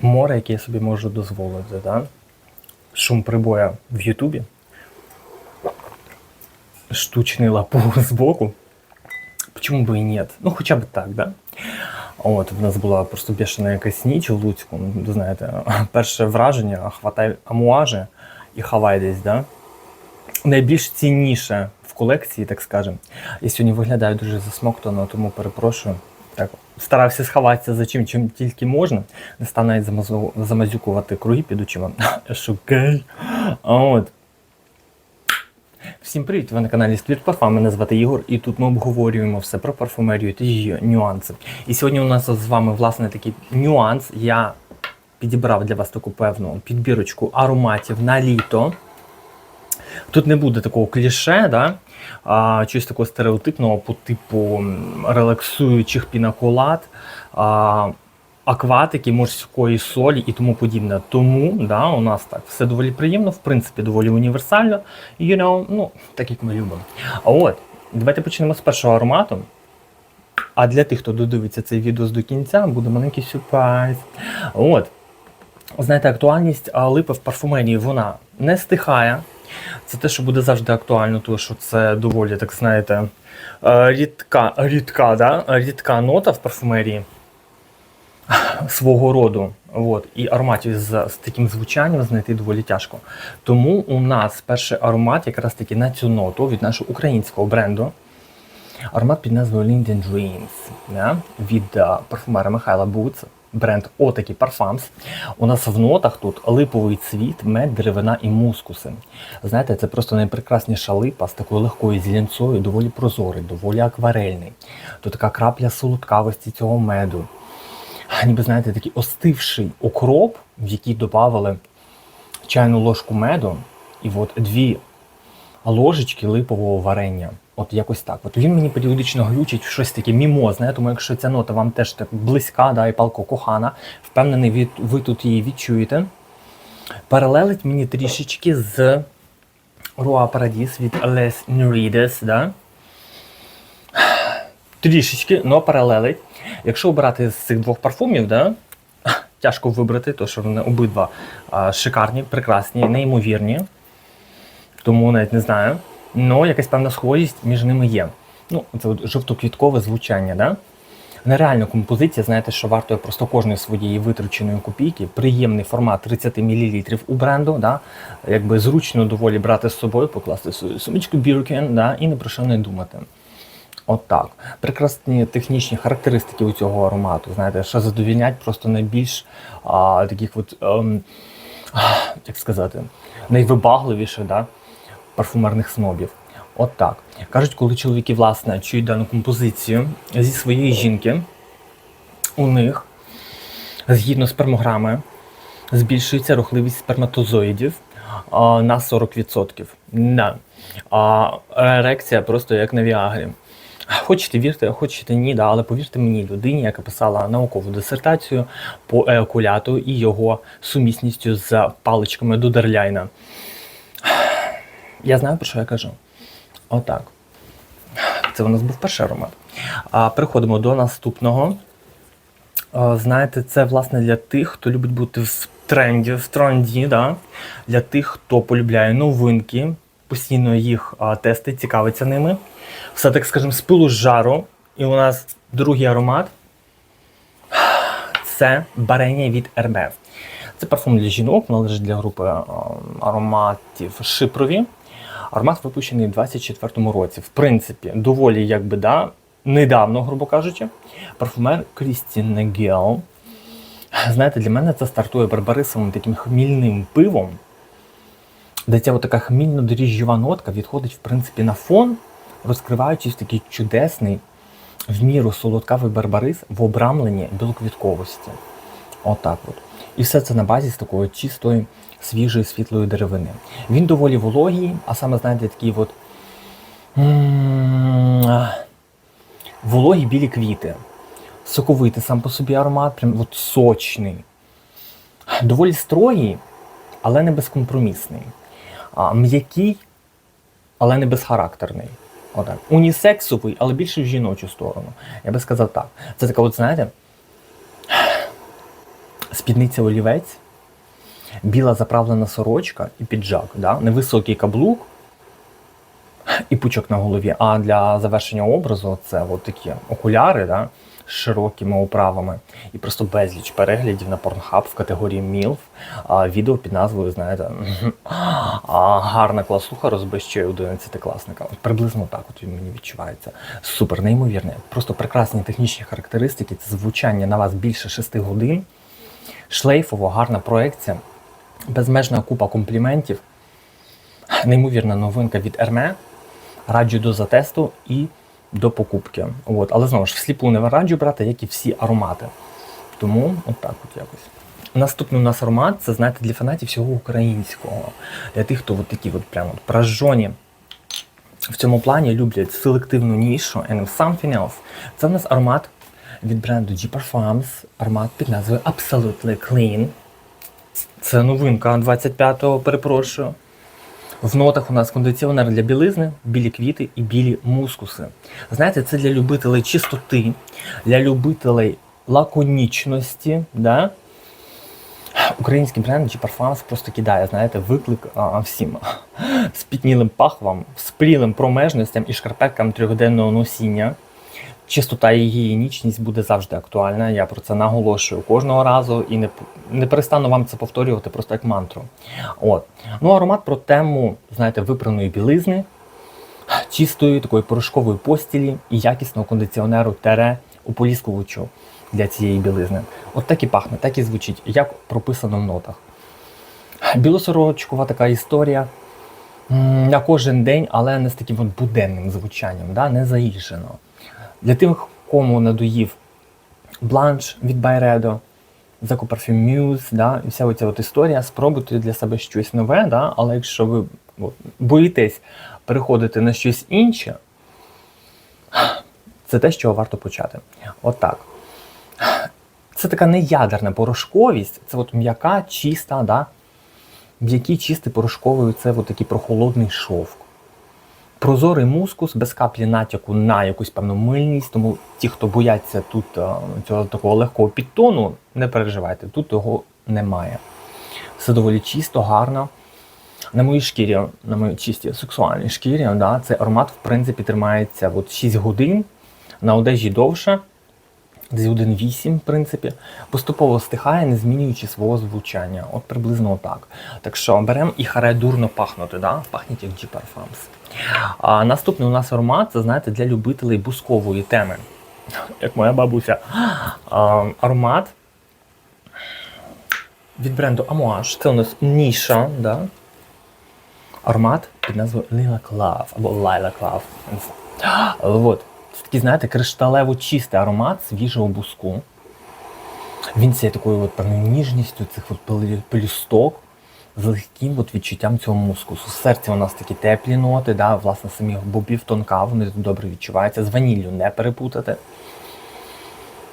Море, яке я собі можу дозволити, да? шум прибоя в Ютубі. Штучний лапух збоку. Чому би і ні? Ну, хоча б так, да? От, в нас була просто бешена якась ніч у Луцьку. Ну, знаєте, перше враження, хватай амуажі і хавай десь, да? Найбільш цінніше в колекції, так скажемо. Я сьогодні виглядаю дуже засмоктано, тому перепрошую. Так, старався сховатися за чим, чим тільки можна. Не замазу- замазюкувати круги під очима. Гей. От. Всім привіт! Ви на каналі Спліт Парфам. Мене звати Ігор, і тут ми обговорюємо все про парфумерію та її нюанси. І сьогодні у нас з вами власне такий нюанс. Я підібрав для вас таку певну підбірочку ароматів на літо. Тут не буде такого кліше, да? а, чогось такого стереотипного по типу релаксуючих пінаколад, а, акватики, морської солі і тому подібне. Тому да, у нас так все доволі приємно, в принципі, доволі універсально. You know, ну, так як ми любимо. А от, давайте почнемо з першого аромату. А для тих, хто додивиться цей відео до кінця, буде маленький сюрприз. От. Знаєте, актуальність липи в парфумерії вона не стихає. Це те, що буде завжди актуально, тому що це доволі, так знаєте, е, рідка, рідка, да? рідка нота в парфумерії свого роду. От. І ароматів з, з таким звучанням знайти доволі тяжко. Тому у нас перший аромат якраз таки на цю ноту від нашого українського бренду. Аромат під назвою Linden Dreams да? від е, парфумера Михайла Буц, бренд Отакі Parfums. У нас в нотах тут липовий цвіт, мед, деревина і мускуси. Знаєте, це просто найпрекрасніша липа з такою легкою зеленцою, доволі прозорий, доволі акварельний. Тут така крапля солодкавості цього меду. Ніби знаєте, такий остивший укроп, в який додавали чайну ложку меду, і от дві ложечки липового варення. От якось так. От він мені періодично глючить в щось таке мімозне, тому якщо ця нота вам теж так близька, да, і палко кохана, впевнений, ви, ви тут її відчуєте. Паралелить мені трішечки з Руа Парадіс від Les Nurides, да? Трішечки, но паралелить. Якщо обирати з цих двох парфумів, да, тяжко вибрати, тому що вони обидва шикарні, прекрасні, неймовірні. Тому навіть не знаю. Но якась певна схожість між ними є. Ну, це от жовтоквіткове звучання, да? Нереальна композиція, знаєте, що вартує просто кожної своєї витраченої копійки. Приємний формат 30 мл у бренду, да? якби зручно доволі брати з собою, покласти свою сумочку Birkin, да? і ні про що не думати. От так. Прекрасні технічні характеристики у цього аромату, знаєте, що задовільнять просто найбільш а, таких от, ем, як сказати, найвибагливіших да, парфумерних снобів. От так. Кажуть, коли чоловіки власне чують дану композицію зі своєї жінки, у них, згідно з спермограми, збільшується рухливість сперматозоїдів а, на 40%. Да. А ерекція просто як на Віагрі. Хочете вірте, хочете ні, да, але повірте мені, людині, яка писала наукову дисертацію по еокуляту і його сумісністю з паличками Дудерляйна. Я знаю, про що я кажу. Отак. Це у нас був перший аромат. А переходимо до наступного. Знаєте, це власне для тих, хто любить бути в тренді, в тренді, да? для тих, хто полюбляє новинки, постійно їх тестить, цікавиться ними. Все так скажемо, з пилу з жару. І у нас другий аромат це барення від РБ. Це парфум для жінок, належить для групи ароматів шипрові. Аромат випущений у 24-му році. В принципі, доволі якби да, недавно, грубо кажучи. Парфумер Крістін Негел. Знаєте, для мене це стартує барбарисовим таким хмільним пивом, де ця така хмільно-доріжджова нотка відходить, в принципі, на фон, розкриваючись в такий чудесний, в міру солодкавий барбарис в обрамленні білоквітковості. Отак от. І все це на базі з такої чистої, свіжої, світлої деревини. Він доволі вологий, а саме, знаєте, такий от вологі білі квіти. Соковитий сам по собі аромат, прям от сочний. Доволі строгий, але не безкомпромісний. М'який, але не безхарактерний. Отак. Унісексовий, але більше в жіночу сторону. Я би сказав так. Це така, от, знаєте, спідниця олівець, біла заправлена сорочка і піджак. Да? Невисокий каблук і пучок на голові. А для завершення образу це от такі окуляри да? з широкими оправами і просто безліч переглядів на Pornhub в категорії. А, відео під назвою, знаєте, а, гарна класуха розбищує 11 класника. От приблизно так от він мені відчувається. Супер, неймовірне. Просто прекрасні технічні характеристики. Це звучання на вас більше 6 годин. Шлейфово, гарна проекція, безмежна купа компліментів, неймовірна новинка від Hermé. Раджу до затесту і до покупки. От. Але знову ж всліпу не раджу брати, як і всі аромати. Тому от так от якось. Наступний у нас аромат це знаєте для фанатів всього українського. Для тих, хто от такі от прямо от прожжоні в цьому плані люблять селективну нішу and something else. Це в нас аромат від бренду G Parfums, аромат під назвою Absolutely Clean. Це новинка 25-го, перепрошую. В нотах у нас кондиціонер для білизни, білі квіти і білі мускуси. Знаєте, це для любителей чистоти, для любителей лаконічності. Да? Український бренд G Parfums просто кидає, знаєте, виклик а, всім спітнілим пахвам, спрілим промежностям і шкарпеткам трьохденного носіння. Чистота і гігієнічність буде завжди актуальна. Я про це наголошую кожного разу і не, не перестану вам це повторювати просто як мантру. От. Ну, аромат про тему, знаєте, випраної білизни, чистої такої порошкової постілі і якісного кондиціонеру тере ополіскувачу для цієї білизни. От так і пахне, так і звучить, як прописано в нотах. Білосорочкова така історія. На кожен день, але не з таким от буденним звучанням, да? не заїжджено. Для тих, кому надоїв бланш від Байредо, Заку Parfum Muse, да, і вся оця от історія, спробуйте для себе щось нове, да, але якщо ви от, боїтесь переходити на щось інше, це те, з чого варто почати. Отак. Це така неядерна порошковість, це от м'яка, чиста, да, м'який чистий порошковий, це от такий прохолодний шовк. Прозорий мускус без каплі натяку на якусь певну мильність, тому ті, хто бояться тут е, цього такого легкого підтону, не переживайте, тут його немає. Все доволі чисто, гарно. На моїй шкірі, на моїй чистій сексуальній шкірі, да, цей аромат, в принципі, тримається от 6 годин, на одежі довше, десь 1,8, в принципі, поступово стихає, не змінюючи свого звучання. От приблизно отак. Так що беремо і харе дурно пахнути, да? пахніть як G Parfums. А наступний у нас аромат, це знаєте, для любителей бускової теми. Як моя бабуся. А, аромат від бренду Amouage. Це у нас ніша, да? аромат під назвою Lilac Love або Lilac Love. От. Це такий, знаєте, кришталево чистий аромат свіжого буску. Він цією такою от ніжністю цих от пелюсток з легким от відчуттям цього мускусу. В серці у нас такі теплі ноти, да, власне, самих бобів тонка, вони добре відчуваються. З ваніллю не перепутати.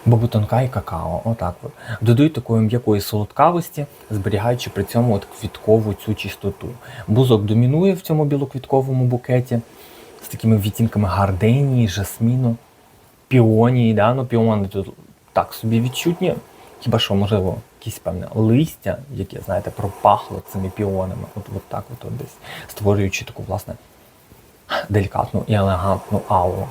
Боби тонка і какао, отак от. Додають такої м'якої солодкавості, зберігаючи при цьому от квіткову цю чистоту. Бузок домінує в цьому білоквітковому букеті з такими відтінками гарденії, жасміну, піонії. Да? Ну, піони тут так собі відчутні. Хіба що, можливо, якесь певне листя, яке, знаєте, пропахло цими піонами. От, от так от, от десь, створюючи таку, власне, делікатну і елегантну ауру.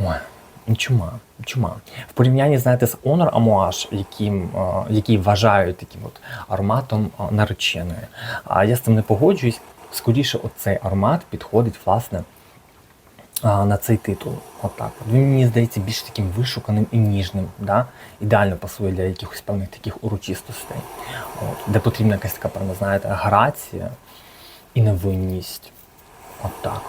Ой, чума, чума. В порівнянні, знаєте, з Honor Amouage, яким, е, який вважають таким от ароматом е, нареченої. А я з цим не погоджуюсь. Скоріше, оцей аромат підходить, власне, а, на цей титул. Отак. От Він мені здається більш таким вишуканим і ніжним. Да? Ідеально пасує для якихось певних таких урочистостей, от, де потрібна якась така певна, знаєте, грація і невинність. Отак.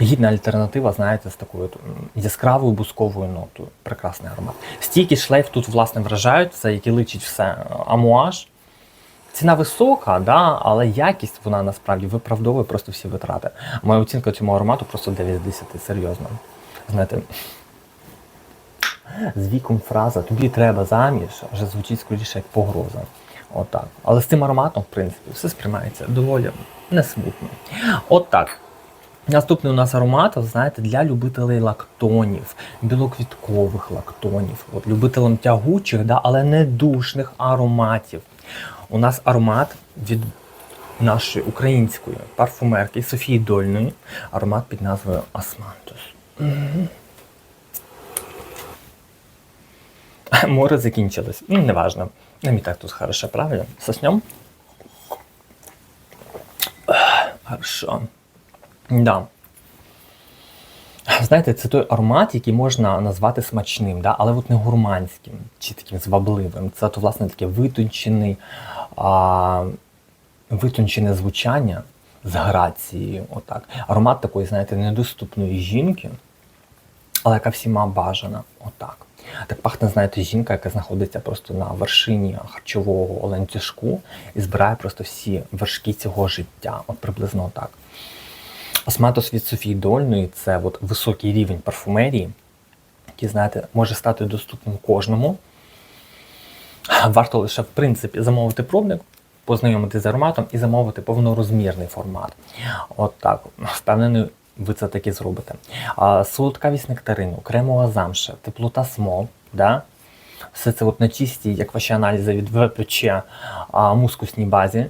Гідна альтернатива, знаєте, з такою яскравою бусковою нотою. Прекрасний аромат. Стійкий шлейф тут, власне, вражають, це який личить все амуаж. Ціна висока, да, але якість вона насправді виправдовує просто всі витрати. Моя оцінка цьому аромату просто 9 з 10, серйозно. Знаєте, з віком фраза тобі треба заміж, вже звучить скоріше як погроза. Отак. Але з цим ароматом, в принципі, все сприймається доволі не смутно. Отак. Наступний у нас аромат, знаєте, для любителей лактонів, білоквіткових лактонів, от, любителям тягучих, да, але не душних ароматів. У нас аромат від нашої української парфумерки Софії Дольної, аромат під назвою Османтус. Мгм. Море закінчилось. Ну, неважно. Нам і так тут хорошо, правильно? Соснем? Хорошо. Да. Знаєте, це той аромат, який можна назвати смачним, да? але от не гурманським чи таким звабливим. Це то, власне, таке витончений, а, витончене звучання з грацією. Отак. Аромат такої, знаєте, недоступної жінки, але яка всіма бажана. Отак. Так пахне, знаєте, жінка, яка знаходиться просто на вершині харчового ланцюжку і збирає просто всі вершки цього життя. От приблизно так. Осматос від Софії Дольної це от високий рівень парфумерії, який, знаєте, може стати доступним кожному. Варто лише, в принципі, замовити пробник, познайомитися з ароматом і замовити повнорозмірний формат. От так. Впевнений, ви це таки зробите. А, солодкавість нектарину, кремова замша, теплота смол, да? все це от на чистій, як ваші аналізи від ВПЧ, мускусній базі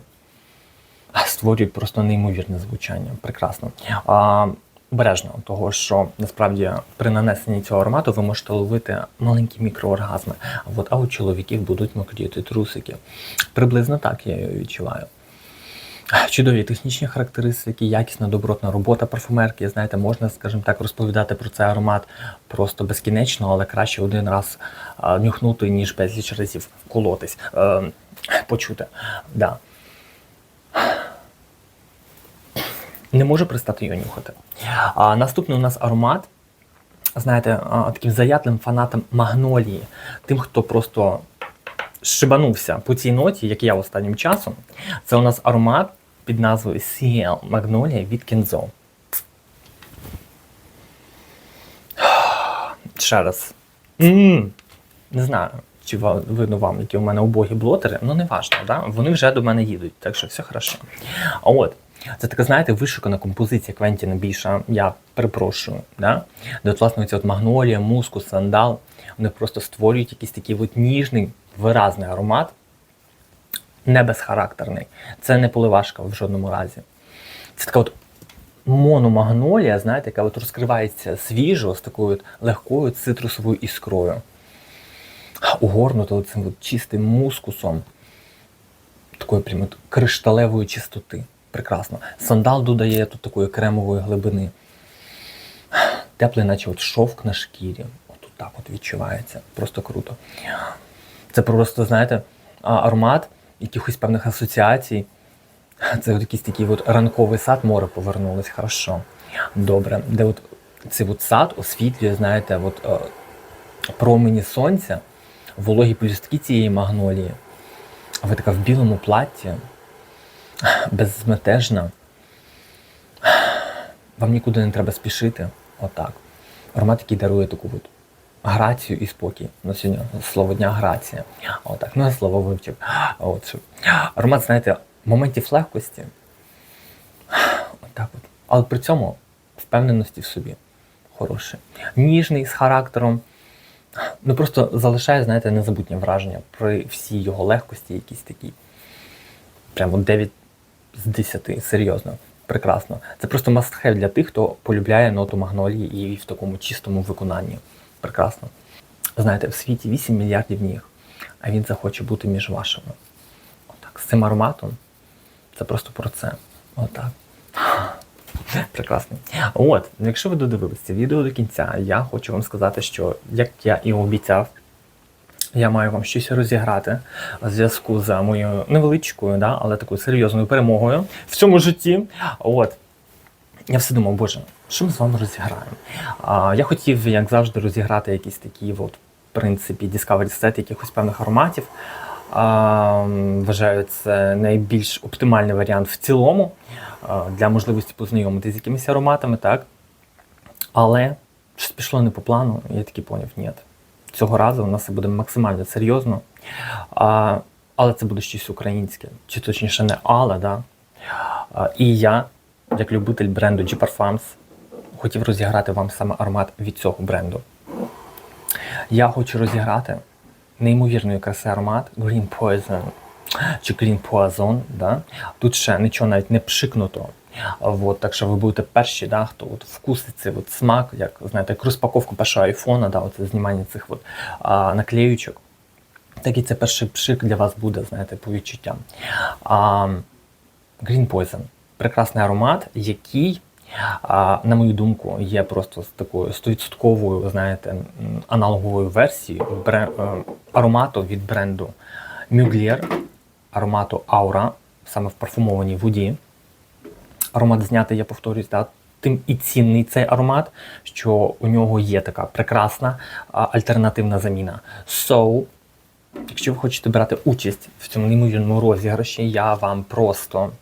створюють просто неймовірне звучання. Прекрасно. А, Обережно, того що насправді при нанесенні цього аромату ви можете ловити маленькі мікрооргазми. А от а у чоловіків будуть мокріти трусики. Приблизно так я його відчуваю. Чудові технічні характеристики, якісна добротна робота парфумерки. Знаєте, можна, скажімо так, розповідати про цей аромат просто безкінечно, але краще один раз нюхнути, ніж безліч разів колотись, е, почути. Да. Не можу перестати його нюхати. А, наступний у нас аромат. Знаєте, таким заядлим фанатом магнолії, тим, хто просто шибанувся по цій ноті, як я останнім часом. Це у нас аромат під назвою CL Magnolia від Kenzo. Ще раз. м Не знаю, чи видно вам, які у мене убогі блотери, ну не важно, да? вони вже до мене їдуть, так що все хорошо. А от, це така, знаєте, вишукана композиція Квентіна Біша, я перепрошую, да? де власне оці от магнолія, мускус, сандал, вони просто створюють якийсь такий от ніжний, виразний аромат, не безхарактерний. Це не поливашка в жодному разі. Це така от мономагнолія, знаєте, яка от розкривається свіжо з такою от легкою цитрусовою іскрою. Угорнуто цим от чистим мускусом, такої прямо кришталевої чистоти. Прекрасно. Сандал додає тут такої кремової глибини. Теплий, наче от шовк на шкірі. От так от відчувається. Просто круто. Це просто, знаєте, аромат якихось певних асоціацій. Це от якийсь такий от ранковий сад, море повернулось, хорошо. Добре. Де от цей от сад освітлює, знаєте, от, е, промені сонця, вологі пелюстки цієї магнолії. А ви така в білому платті, беззметежна. Вам нікуди не треба спішити. Отак. Аромат, який дарує таку от грацію і спокій. На сьогодні слово дня грація. Отак. Ну, я слово вивчив. От. Аромат, знаєте, моментів легкості. Отак от. Але при цьому впевненості в собі. Хороший. Ніжний з характером. Ну просто залишає, знаєте, незабутнє враження при всій його легкості, якісь такі. Прямо 9 з 10, серйозно. Прекрасно. Це просто must-have для тих, хто полюбляє ноту магнолії і в такому чистому виконанні. Прекрасно. Знаєте, в світі 8 мільярдів ніг, а він захоче бути між вашими. Отак. З цим ароматом це просто про це. Отак. Прекрасно. От, якщо ви додивилися відео до кінця, я хочу вам сказати, що як я і обіцяв, я маю вам щось розіграти в зв'язку з моєю невеличкою, да, але такою серйозною перемогою в цьому житті. От. Я все думав, боже, що ми з вами розіграємо? А, я хотів, як завжди, розіграти якісь такі, от, в принципі, Discovery Set якихось певних ароматів. А, вважаю, це найбільш оптимальний варіант в цілому а, для можливості познайомитися з якимись ароматами, так? Але щось пішло не по плану, я таки поняв, ні. Цього разу у нас це буде максимально серйозно. А, але це буде щось українське, чи точніше не але, да? А, і я як любитель бренду G Parfums, хотів розіграти вам саме аромат від цього бренду. Я хочу розіграти неймовірної краси аромат Green Poison чи Green Poison. Да? Тут ще нічого навіть не пшикнуто. От, так що ви будете перші, да, хто от вкусить цей от смак, як знаєте, як розпаковку першого айфона, да, оце знімання цих от, а, наклеючок. Так і це перший пшик для вас буде, знаєте, по відчуттям. А, Green Poison прекрасний аромат, який, на мою думку, є просто з такою 100%, знаєте, аналоговою версією е, аромату від бренду Mugler, аромату Aura, саме в парфумованій воді. Аромат знятий, я повторюсь, да, тим і цінний цей аромат, що у нього є така прекрасна альтернативна заміна. So, Якщо ви хочете брати участь в цьому неймовірному розіграші, я вам просто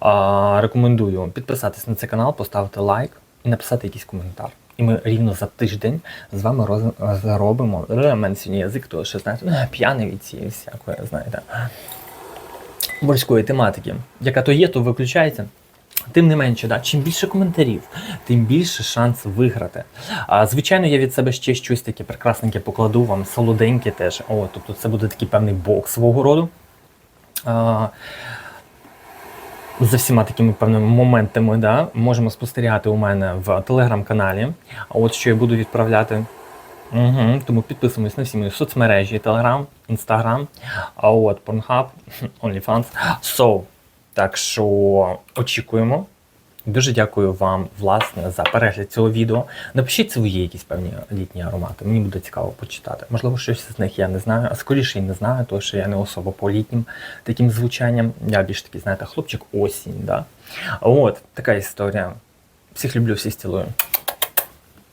а, рекомендую підписатись на цей канал, поставити лайк і написати якийсь коментар. І ми рівно за тиждень з вами роз, заробимо. У сьогодні язик, то що знаєте, п'яний від цієї всякої, знаєте, морської тематики. Яка то є, то виключається. Тим не менше, да, чим більше коментарів, тим більше шанс виграти. А, звичайно, я від себе ще щось таке прекрасненьке покладу вам, солоденьке теж. О, тобто це буде такий певний бокс свого роду. А, за всіма такими певними моментами, да, можемо спостерігати у мене в телеграм-каналі. От що я буду відправляти. Угу, тому підписуємось на всі мої соцмережі, Instagram, а от Pornhub, OnlyFans. So, так що очікуємо. Дуже дякую вам, власне, за перегляд цього відео. Напишіть свої якісь певні літні аромати. Мені буде цікаво почитати. Можливо, щось з них я не знаю, а скоріше і не знаю, тому що я не особо по літнім таким звучанням. Я більш такий, знаєте, хлопчик осінь. Да? От, така історія. Всіх люблю, всіх цілую.